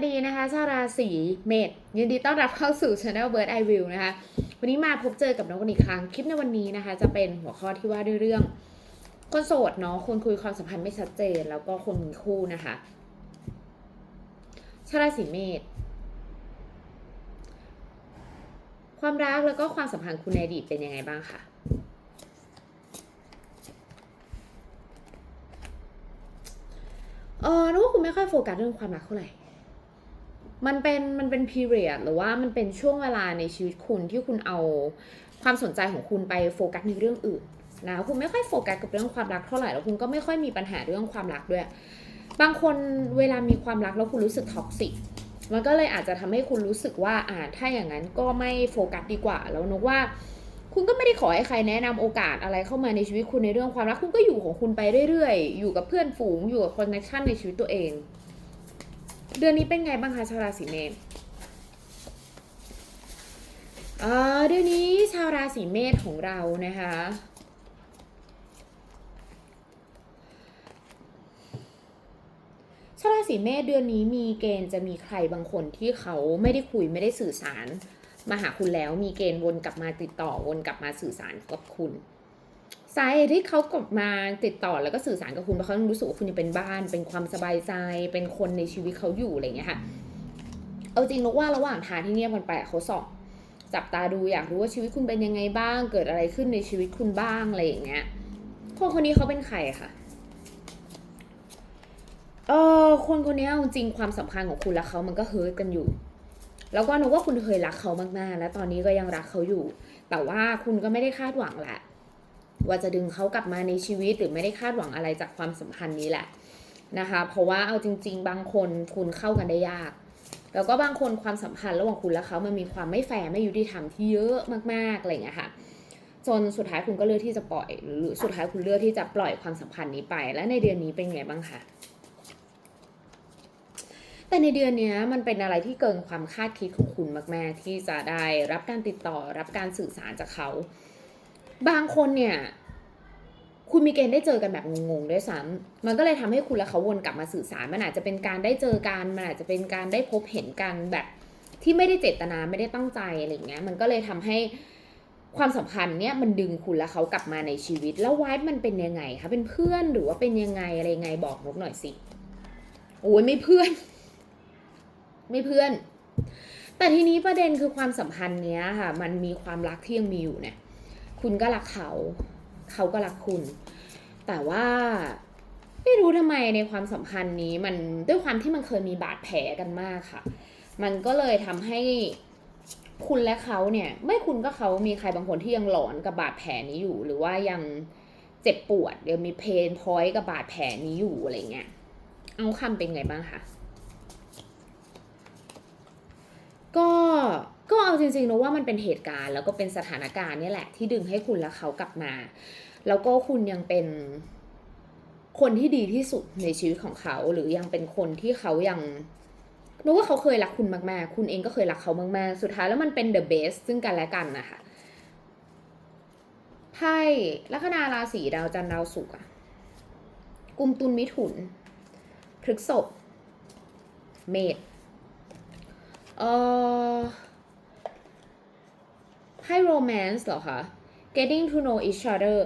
วัสดีนะคะชาวราศีเมษยินดีต้อนรับเข้าสู่ Channel Bird I Will นะคะ วันนี้มาพบเจอกับน้องกันอีกครั้ง คลิปในวันนี้นะคะ จะเป็นหัวข้อที่ว่าด้วยเรื่อง คนโสดเนาะคนคุยความสัมพันธ์ไม่ชัดเจน แล้วก็คนมีคู่นะคะชาวราศีเมษความรักแล้วก็ความสัมพันธ์คุณในอดีตเป็นยังไงบ้างคะเออนึกว่าคุณไม่ค่อยโฟกัสเรื่องความรักเท่าไหร่ มันเป็นมันเป็น period หรือว่ามันเป็นช่วงเวลาในชีวิตคุณที่คุณเอาความสนใจของคุณไปโฟกัสในเรื่องอื่นนะคุณไม่ค่อยโฟกัสกับเรื่องความรักเท่าไหร่แล้วคุณก็ไม่ค่อยมีปัญหาเรื่องความรักด้วย บางคนเวลามีความรักแล้วคุณรู้สึกท็อกซิกมันก็เลยอาจจะทำให้คุณรู้สึกว่าอ่าถ้าอย่างนั้นก็ไม่โฟกัสดีกว่า แล้วนกว่า คุณก็ไม่ได้ขอให้ใครแนะนำโอกาสอะไรเข้ามาในชีวิตคุณในเรื่องความรักคุณก็อยู่ของคุณไปเรื่อยๆ อยู่กับเพื่อนฝูงอยู่กับคอนเนคชันในชีวิตตัวเอง เดือนนี้เป็นไงบ้างคะชาวราศีเมษเดือนนี้ชาวราศีเมษของเรานะคะชาวราศีเมษเดือนนี้มีเกณฑ์จะมีใครบางคนที่เขาไม่ได้คุยไม่ได้สื่อสาร มาหาคุณแล้วมีเกณฑ์วนกลับมาติดต่อวนกลับมาสื่อสารกับคุณ สาเหตุที่เขากลับมาติดต่อแล้วก็สื่อสารกับคุณเพราะเขารู้สึกว่าคุณยังเป็นบ้าน เป็นความสบายใจ เป็นคนในชีวิตเขาอยู่อะไรอย่างเงี้ยค่ะ เอาจริงนกว่าระหว่างทางที่เงียบกันไปเขาส่องจับตาดูอยากรู้ว่าชีวิตคุณเป็นยังไงบ้าง เกิดอะไรขึ้นในชีวิตคุณบ้างอะไรอย่างเงี้ย คนคนนี้เขาเป็นใครคะเออคนคนนี้เอาจริงความสัมพันธ์ของคุณและเขามันก็เฮิร์ตกันอยู่ แล้วก็นึกว่าคุณเคยรักเขามากๆ และตอนนี้ก็ยังรักเขาอยู่ แต่ว่าคุณก็ไม่ได้คาดหวังแหละ ว่าจะดึงเขากลับมาในชีวิตหรือไม่ได้คาดหวังอะไรจากความสัมพันธ์นี้แหละนะคะ เพราะว่าเอาจริง ๆ บางคนคุณเข้ากันได้ยาก แล้วก็บางคนความสัมพันธ์ระหว่างคุณและเขามันมีความไม่แฟร์ไม่ยุติธรรมที่เยอะมากๆอะไรอย่างเงี้ยค่ะจนสุดท้ายคุณก็เลือกที่จะปล่อย หรือสุดท้ายคุณเลือกที่จะปล่อยความสัมพันธ์นี้ไป และในเดือนนี้เป็นไงบ้างคะแต่ในเดือนนี้มันเป็นอะไรที่เกินความคาดคิดของคุณมาก ๆ ที่จะได้รับการติดต่อรับการสื่อสารจากเขา บางคนเนี่ย คุณมีเกณฑ์ได้เจอกันแบบงงๆด้วยซ้ำมันก็เลยทำให้คุณและเขาวนกลับมาสื่อสาร มันอาจจะเป็นการได้เจอกัน มันอาจจะเป็นการได้พบเห็นกันแบบที่ไม่ได้เจตนาไม่ได้ตั้งใจอะไรเงี้ย มันก็เลยทำให้ความสัมพันธ์เนี่ยมันดึงคุณและเขากลับมาในชีวิต แล้ววายมันเป็นยังไงคะเป็นเพื่อนหรือว่าเป็นยังไงอะไรยังไงบอกนกหน่อยสิโอ้ยไม่เพื่อน ไม่เพื่อน แต่ทีนี้ประเด็นคือความสัมพันธ์เนี้ยค่ะ มันมีความรักที่ยังมีอยู่เนี่ย คุณก็รักเขา เขาก็รักคุณ แต่ว่าไม่รู้ทำไมในความสัมพันธ์นี้มันด้วยความที่มันเคยมีบาดแผลกันมากค่ะ มันก็เลยทำให้คุณและเขาเนี่ย ไม่คุณก็เขามีใครบางคนที่ยังหลอนกับบาดแผลนี้อยู่ หรือว่ายังเจ็บปวดเดี๋ยวมีเพนพอยต์กับบาดแผลนี้อยู่อะไรเงี้ยเอาคำเป็นไงบ้างคะก็ ก็เอาจริงๆนะว่ามันเป็นเหตุการณ์ แล้วก็เป็นสถานการณ์นี่แหละที่ดึงให้คุณและเขากลับมา แล้วก็คุณยังเป็นคนที่ดีที่สุดในชีวิตของเขา หรือยังเป็นคนที่เขายังรู้ว่าเขาเคยรักคุณมากๆ คุณเองก็เคยรักเขามากๆ สุดท้ายแล้วมันเป็น the best ซึ่งกันและกันนะคะไพ่ลัคนาราศีดาวจันทร์ดาวศุกร์อะกุมตุลมิถุนพฤกษภเมษเอ่อ ให้ romance เหรอคะ getting to know each other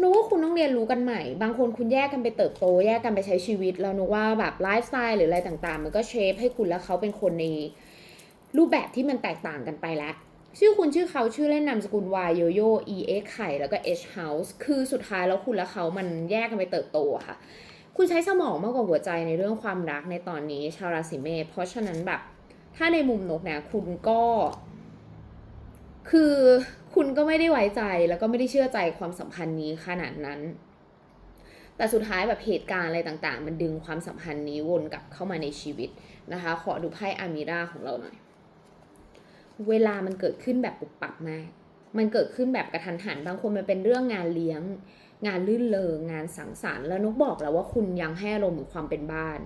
นึกว่าคุณต้องเรียนรู้กันใหม่ บางคนคุณแยกกันไปเติบโต แยกกันไปใช้ชีวิต แล้วนึกว่าแบบไลฟ์สไตล์หรืออะไรต่างๆ มันก็เชฟให้คุณและเขาเป็นคนในรูปแบบที่มันแตกต่างกันไปแล้ว ชื่อคุณชื่อเขาชื่อเล่นนามสกุล Y โยโย่ E X ไข่แล้วก็ H House คือสุดท้ายแล้วคุณและเขามันแยกกันไปเติบโตค่ะ คุณใช้สมองมากกว่าหัวใจในเรื่องความรักในตอนนี้ชาวราศีเมษเพราะฉะนั้นแบบถ้าในมุมนกเนี่ยคุณก็ คือคุณก็ไม่ได้ไว้ใจแล้วก็ไม่ได้เชื่อใจความสัมพันธ์นี้ขนาดนั้น แต่สุดท้ายแบบเหตุการณ์อะไรต่างๆ มันดึงความสัมพันธ์นี้วนกลับเข้ามาในชีวิตนะคะ ขอดูไพ่อามิราของเราหน่อย เวลามันเกิดขึ้นแบบปุบปับมาก มันเกิดขึ้นแบบกระทันหัน บางคนมันเป็นเรื่องงานเลี้ยง งานลื่นเลงงานสังสรรค์ แล้วนกบอกแล้วว่าคุณยังให้อารมณ์ของความเป็นบ้าน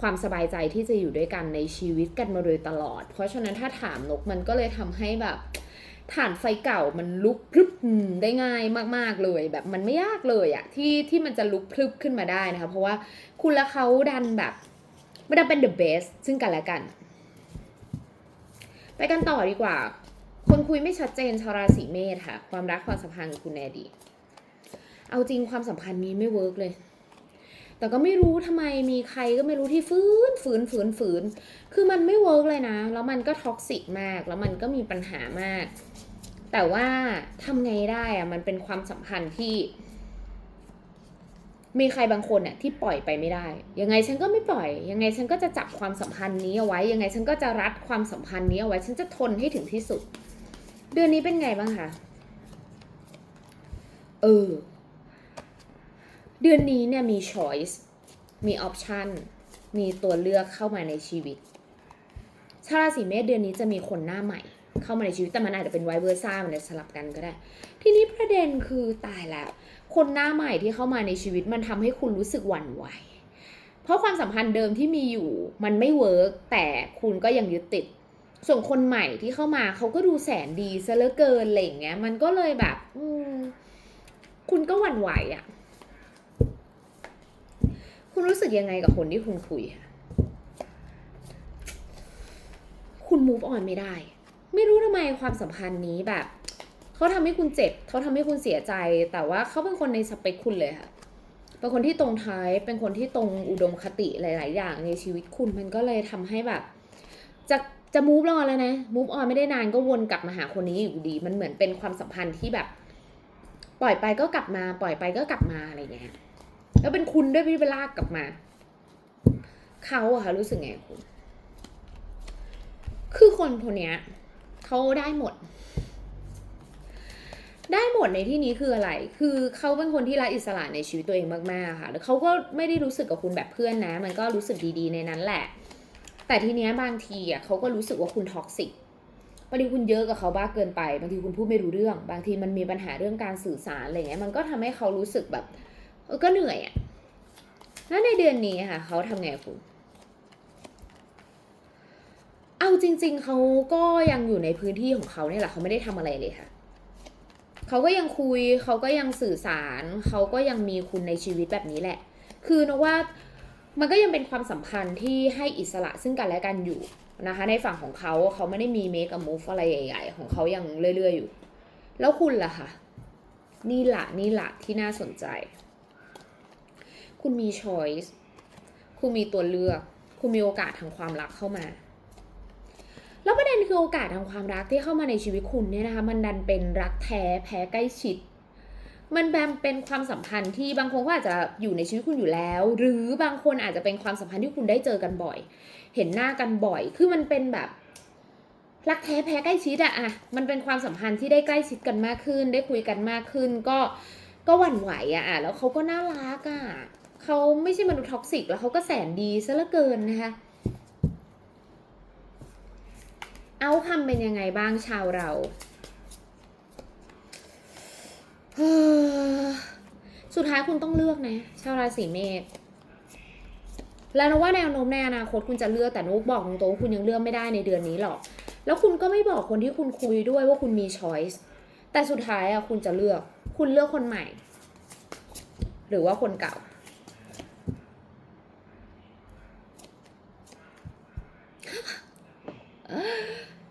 ความสบายใจที่จะอยู่ด้วยกันในชีวิตกันมาโดยตลอด เพราะฉะนั้นถ้าถามนกมันก็เลยทำให้แบบ ฐานไฟเก่ามันลุกพรึบได้ง่ายมากๆเลยแบบมันไม่ยากเลยอะที่ที่มันจะลุกพรึบขึ้นมาได้นะคะ เพราะว่าคุณและเขาดันแบบมันดันเป็น the best ซึ่งกันและกัน ไปกันต่อดีกว่า คนคุยไม่ชัดเจนชาวราศีเมษค่ะ ความรักความสัมพันธ์กับคุณแนดี เอาจริงความสัมพันธ์นี้ไม่เวิร์กเลย แต่ก็ไม่รู้ทำไมมีใครก็ไม่รู้ที่ฝืนฝืนฝืนฝืน คือมันไม่เวิร์กเลยนะ แล้วมันก็ท็อกซิกมาก แล้วมันก็มีปัญหามาก แต่ว่าทำไงได้อะมันเป็นความสัมพันธ์ที่ มีใครบางคนน่ะที่ปล่อยไปไม่ได้ ยังไงฉันก็ไม่ปล่อย ยังไงฉันก็จะจับความสัมพันธ์นี้เอาไว้ ยังไงฉันก็จะรัดความสัมพันธ์นี้เอาไว้ ฉันจะทนให้ถึงที่สุด เดือนนี้เป็นไงบ้างคะเออเดือนนี้เนี่ยมี choice มี option มีตัวเลือกเข้ามาในชีวิต ชาวราศีเมษเดือนนี้จะมีคนหน้าใหม่ เข้ามาในชีวิตแต่มันอาจจะเป็นไวเวอร์ซ่ามันจะสลับกันก็ได้ ทีนี้ประเด็นคือตายแล้ว คนหน้าใหม่ที่เข้ามาในชีวิตมันทำให้คุณรู้สึกหวั่นไหวเพราะความสัมพันธ์เดิมที่มีอยู่มันไม่เวิร์กแต่คุณก็ยังยึดติด ส่วนคนใหม่ที่เข้ามาเขาก็ดูแสนดีซะเหลือเกินอะไรอย่างเงี้ย มันก็เลยแบบอืคุณก็หวั่นไหวอะ่ะ คุณรู้สึกยังไงกับคนที่คุณคุย คุณ move on ไม่ได้ ไม่รู้ทำไมความสัมพันธ์นี้แบบเขาทำให้คุณเจ็บเขาทำให้คุณเสียใจ แต่ว่าเขาเป็นคนในสเปคคุณเลยค่ะ เป็นคนที่ตรงท้าย เป็นคนที่ตรงอุดมคติหลาย ๆ อย่างในชีวิตคุณมันก็เลยทำให้แบบ จะจะ move on แล้วนะ move on ไม่ได้นานก็วนกลับมาหาคนนี้อยู่ดี มันเหมือนเป็นความสัมพันธ์ที่แบบ ปล่อยไปก็กลับมา ปล่อยไปก็กลับมาอะไรเงี้ยแล้วเป็นคุณด้วยที่ไปลากลับมาเขาอะค่ะรู้สึกไงคุณ คือคนคนเนี้ย เขาได้หมด ได้หมดในที่นี้คืออะไร คือเขาเป็นคนที่รักอิสระในชีวิตตัวเองมากๆค่ะ แล้วเขาก็ไม่ได้รู้สึกกับคุณแบบเพื่อนนะ มันก็รู้สึกดีๆในนั้นแหละ แต่ทีเนี้ยบางทีอะเขาก็รู้สึกว่าคุณท็อกซิกบางทีคุณเยอะกับเขาบ้าเกินไป บางทีคุณพูดไม่รู้เรื่อง บางทีมันมีปัญหาเรื่องการสื่อสารอะไรเงี้ย มันก็ทำให้เขารู้สึกแบบ เออ ก็เหนื่อยอะ แล้วในเดือนนี้ค่ะ เขาทำไงคุณ เอาจริง ๆ เขาก็ยังอยู่ในพื้นที่ของเขาเนี่ยแหละเขาไม่ได้ทำอะไรเลยค่ะ เขาก็ยังคุยเขาก็ยังสื่อสาร เขาก็ยังมีคุณในชีวิตแบบนี้แหละ คือนกว่ามันก็ยังเป็นความสัมพันธ์ที่ให้อิสระซึ่งกันและกันอยู่นะคะ ในฝั่งของเขาเขาไม่ได้มีเมคอะมูฟอะไรใหญ่ ๆ ของเขายังเรื่อย ๆ อยู่ แล้วคุณล่ะคะนี่ละนี่ละที่น่าสนใจ คุณมี choice คุณมีตัวเลือก คุณมีโอกาสทางความรักเข้ามา แล้วประเด็น คือโอกาสทางความรักที่เข้ามาในชีวิตคุณเนี่ยนะคะมันดันเป็นรักแท้แพ้ใกล้ชิด มันแบบเป็นความสัมพันธ์ที่บางคนก็อาจจะอยู่ในชีวิตคุณอยู่แล้ว หรือบางคนอาจจะเป็นความสัมพันธ์ที่คุณได้เจอกันบ่อย เห็นหน้ากันบ่อย คือมันเป็นแบบรักแท้แพ้ใกล้ชิดอะอะมันเป็นความสัมพันธ์ที่ได้ใกล้ชิดกันมากขึ้น ได้คุยกันมากขึ้น ก็ก็หวั่นไหวอะอะแล้วเขาก็น่ารักอะเขาไม่ใช่มนุษย์ท็อกซิกแล้วเขาก็แสนดีซะเหลือเกินนะคะ เอาคำเป็นยังไงบ้างชาวเรา สุดท้ายคุณต้องเลือกนะ ชาวราศีเมษแล้วนกว่าแนวโน้มในอนาคตคุณจะเลือกแต่นุกบอกตรงๆคุณยังเลือกไม่ได้ในเดือนนี้หรอก แล้วคุณก็ไม่บอกคนที่คุณคุยด้วยว่าคุณมีช้อยส์แต่สุดท้ายอะคุณจะเลือก คุณเลือกคนใหม่ หรือว่าคนเก่า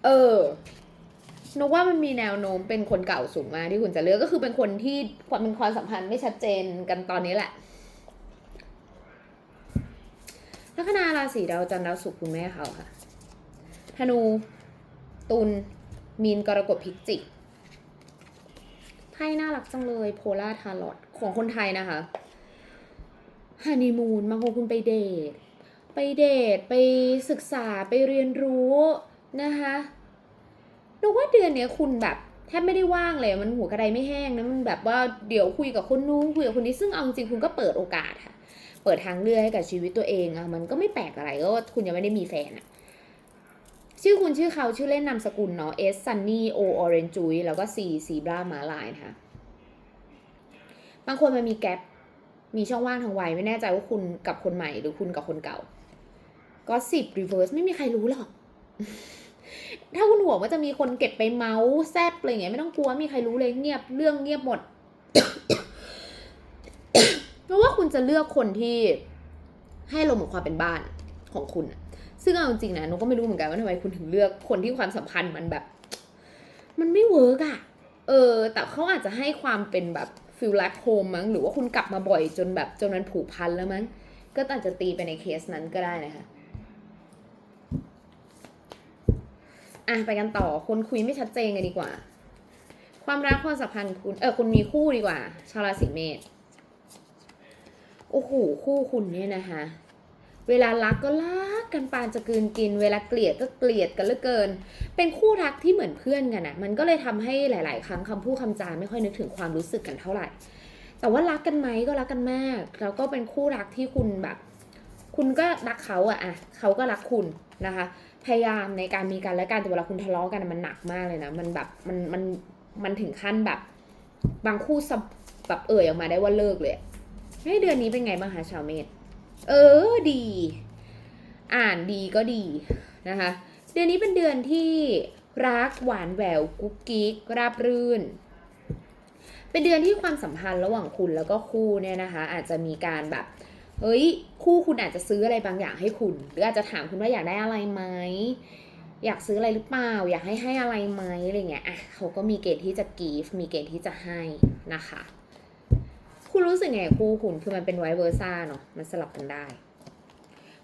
เออนึกว่ามันมีแนวโน้มเป็นคนเก่าสูงมากที่คุณจะเลือกก็คือเป็นคนที่ความเป็นความสัมพันธ์ไม่ชัดเจนกันตอนนี้แหละลัคนาราศีดาวจันทร์ดาวศุกร์คุณแม่เขาค่ะ ธนู ตุล มีน กรกฎ พิจิก ไพ่น่ารักจังเลย โพล่าทาร์ลอตของคนไทยนะคะ ฮันนีมูนบางคนคุณไปเดท ไปเดท ไปศึกษา ไปเรียนรู้ นะคะนึกว่าเดือนเนี้ยคุณแบบแทบไม่ได้ว่างเลยมันหัวกระไดไม่แห้งนะมันแบบว่าเดี๋ยวคุยกับคนนู้นคุยกับคนนี้ซึ่งเอาจริงคุณก็เปิดโอกาสค่ะ เปิดทางเลือกให้กับชีวิตตัวเองอะมันก็ไม่แปลกอะไรก็คุณยังไม่ได้มีแฟนอะชื่อคุณชื่อเขาชื่อเล่นนามสกุลเนาะ S Sunny O Orange Juice แล้วก็ C Zebra มาลายนะคะบางคนมันมีแกลบมีช่องว่างทางวัยไม่แน่ใจว่าคุณกับคนใหม่หรือคุณกับคนเก่า ก็สิบรีเวิร์สไม่มีใครรู้หรอก ถ้าคุณห่วงว่าจะมีคนเก็บไปเมาส์แซบอะไรอย่างเงี้ยไม่ต้องกลัวมีใครรู้เลยเงียบเรื่องเงียบหมดเพราะว่าคุณจะเลือกคนที่ให้ลมของความเป็นบ้านของคุณ ซึ่งเอาจริงนะนุกก็ไม่รู้เหมือนกันว่าทำไมคุณถึงเลือกคนที่ความสัมพันธ์มันแบบ มันไม่เวิร์กอะเออ แต่เขาอาจจะให้ความเป็นแบบฟิลแลกโฮมมั้ง หรือว่าคุณกลับมาบ่อยจนแบบจนมันผูกพันแล้วมั้ง ก็อาจจะตีไปในเคสนั้นก็ได้นะคะ อะไปกันต่อคนคุยไม่ชัดเจนกันดีกว่า ความรักความสัมพันธ์คุณเออคุณมีคู่ดีกว่า ชาวราศีเมษโอ้โหคู่คุณเนี่ยนะคะ เวลารักก็รักกันปานจะกืนกิน เวลาเกลียดก็เกลียดกันเหลือเกิน เป็นคู่รักที่เหมือนเพื่อนกันอะมันก็เลยทำให้หลาย ๆ ครั้งคำพูดคำจาไม่ค่อยนึกถึงความรู้สึกกันเท่าไหร่ แต่ว่ารักกันไหมก็รักกันมาก แล้วก็เป็นคู่รักที่คุณแบบ คุณก็รักเขาอะอะเขาก็รักคุณนะคะ พยายามในการมีกันและกันแต่เวลาคุณทะเลาะกันมันหนักมากเลยนะมันแบบมันมันมันถึงขั้นแบบ บางคู่แบบเอ่ยออกมาได้ว่าเลิกเลยให้เดือนนี้เป็นไงบ้างคะชาวเมษเออดี อ่านดีก็ดีนะคะ เดือนนี้เป็นเดือนที่รักหวานแหววกุ๊กกิ๊กราบรื่น เป็นเดือนที่ความสัมพันธ์ระหว่างคุณแล้วก็คู่เนี่ยนะคะ อาจจะมีการแบบ เฮ้ย คู่คุณอาจจะซื้ออะไรบางอย่างให้คุณ หรืออาจจะถามคุณว่าอยากได้อะไรไหมอยากซื้ออะไรหรือเปล่า อยากให้ให้อะไรไหมอะไรเงี้ยอะเขาก็มีเกณฑ์ที่จะกีฟมีเกณฑ์ที่จะให้นะคะ คุณรู้สึกไงคู่คุณคือมันเป็นไวเวอร์ซ่าเนาะมันสลับกันได้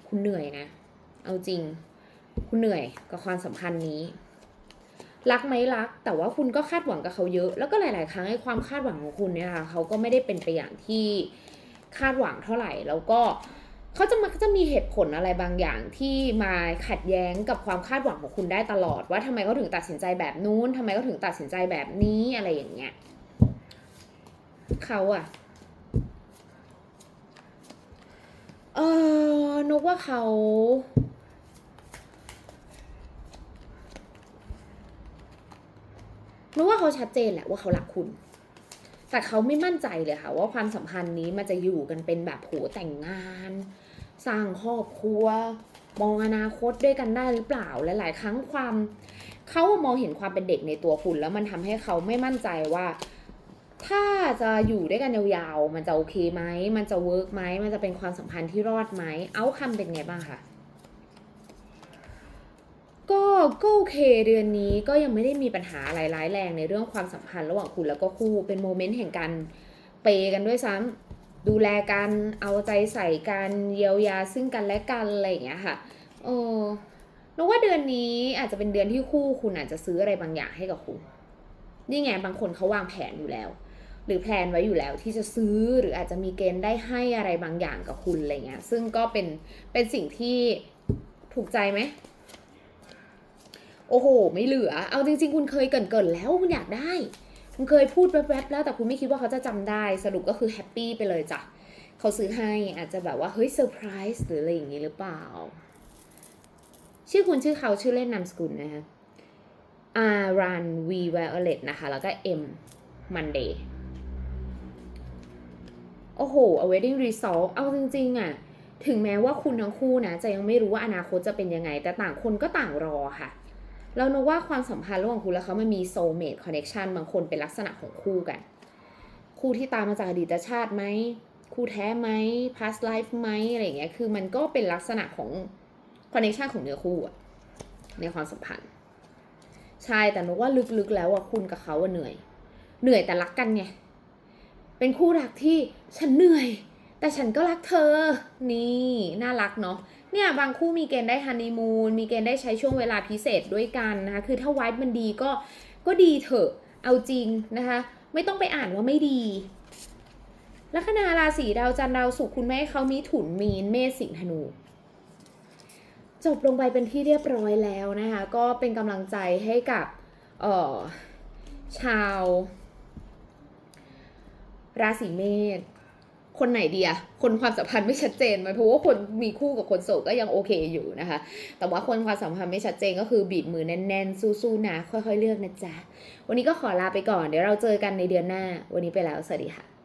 คุณเหนื่อยนะ เอาจริง คุณเหนื่อยกับความสัมพันธ์นี้รักไหมรัก แต่ว่าคุณก็คาดหวังกับเขาเยอะ แล้วก็หลาย ๆ ครั้งไอ้ความคาดหวังของคุณเนี่ยค่ะเขาก็ไม่ได้เป็นไปอย่างที่ คาดหวังเท่าไหร่แล้วก็เขาจะมักจะมีเหตุผลอะไรบางอย่างที่มาขัดแย้งกับความคาดหวังของคุณได้ตลอด ว่าทำไมเขาถึงตัดสินใจแบบนู้นทำไมเขาถึงตัดสินใจแบบนี้อะไรอย่างเงี้ยเขาอะเออนกว่าเขารู้ว่าเขาชัดเจนแหละว่าเขารักคุณ แต่เขาไม่มั่นใจเลยค่ะ ว่าความสัมพันธ์นี้มันจะอยู่กันเป็นแบบโหแต่งงาน สร้างครอบครัว มองอนาคตด้วยกันได้หรือเปล่าและหลายครั้งความเขามองเห็นความเป็นเด็กในตัวคุณ แล้วมันทำให้เขาไม่มั่นใจว่า ถ้าจะอยู่ด้วยกันยาวๆมันจะโอเคไหมมันจะเวิร์กไหมมันจะเป็นความสัมพันธ์ที่รอดไหมเอาคำเป็นไงบ้างคะ ก็ก็โอเคเดือนนี้ก็ยังไม่ได้มีปัญหาอะไรร้ายแรงในเรื่องความสัมพันธ์ระหว่างคุณแล้วก็คู่เป็นโมเมนต์แห่งการเปย์กันด้วยซ้ำดูแลกันเอาใจใส่กันเยียวยาซึ่งกันและกันอะไรอย่างเงี้ยค่ะเออนึกว่าเดือนนี้อาจจะเป็นเดือนที่คู่คุณอาจจะซื้ออะไรบางอย่างให้กับคุณนี่ไงบางคนเขาวางแผนอยู่แล้ว หรือแพลนไว้อยู่แล้วที่จะซื้อหรืออาจจะมีเกณฑ์ได้ให้อะไรบางอย่างกับคุณอะไรเงี้ยซึ่งก็เป็นเป็นสิ่งที่ถูกใจไหม โอ้โห ไม่เหลือ เอาจริง ๆ คุณเคยเกินๆแล้วคุณอยากได้ คุณเคยพูดแวบๆแล้วแต่คุณไม่คิดว่าเขาจะจำได้ สรุปก็คือแฮปปี้ไปเลยจ้ะเขาซื้อให้อาจจะแบบว่าเฮ้ยเซอร์ไพรส์หรืออะไรอย่างนี้หรือเปล่า ชื่อคุณชื่อเขาชื่อเล่นนามสกุลนะคะอารันวีไวโอเลตนะคะ แล้วก็ M Monday โอ้โห a wedding resolve เอาจริงๆอะถึงแม้ว่าคุณทั้งคู่นะ จะยังไม่รู้ว่าอนาคตจะเป็นยังไง แต่ต่างคนก็ต่างรอค่ะ เรานึกว่าความสัมพันธ์ระหว่างคุณและเขามันมี soulmate connection บางคนเป็นลักษณะของคู่กัน คู่ที่ตามมาจากอดีตชาติไหม คู่แท้ไหม past life ไหมอะไรอย่างเงี้ย คือมันก็เป็นลักษณะของ connection ของเนื้อคู่อะในความสัมพันธ์ ใช่ แต่นึกว่าลึกๆแล้วอะคุณกับเขาเหนื่อย เหนื่อยแต่รักกันไง เป็นคู่รักที่ฉันเหนื่อย แต่ฉันก็รักเธอ นี่น่ารักเนาะ เนี่ยบางคู่มีเกณฑ์ได้ฮันนีมูนมีเกณฑ์ได้ใช้ช่วงเวลาพิเศษด้วยกันนะคะคือถ้าไวท์มันดีก็ก็ดีเถอะเอาจริงนะคะไม่ต้องไปอ่านว่าไม่ดี ลัคนาราศีดาวจันทร์ดาวศุกร์คุณแม่เขามีถุนมีนเมษสิงห์ธนูจบลงไปเป็นที่เรียบร้อยแล้วนะคะก็เป็นกำลังใจให้กับออชาว ราศีเมษ คนไหนเดียคนความสัมพันธ์ไม่ชัดเจนไหมเพราะว่าคนมีคู่กับคนโสดก็ยังโอเคอยู่นะคะ แต่ว่าคนความสัมพันธ์ไม่ชัดเจนก็คือบีบมือแน่นๆ สู้ๆนะค่อยๆเลือกนะจ๊ะ วันนี้ก็ขอลาไปก่อน เดี๋ยวเราเจอกันในเดือนหน้า วันนี้ไปแล้ว สวัสดีค่ะ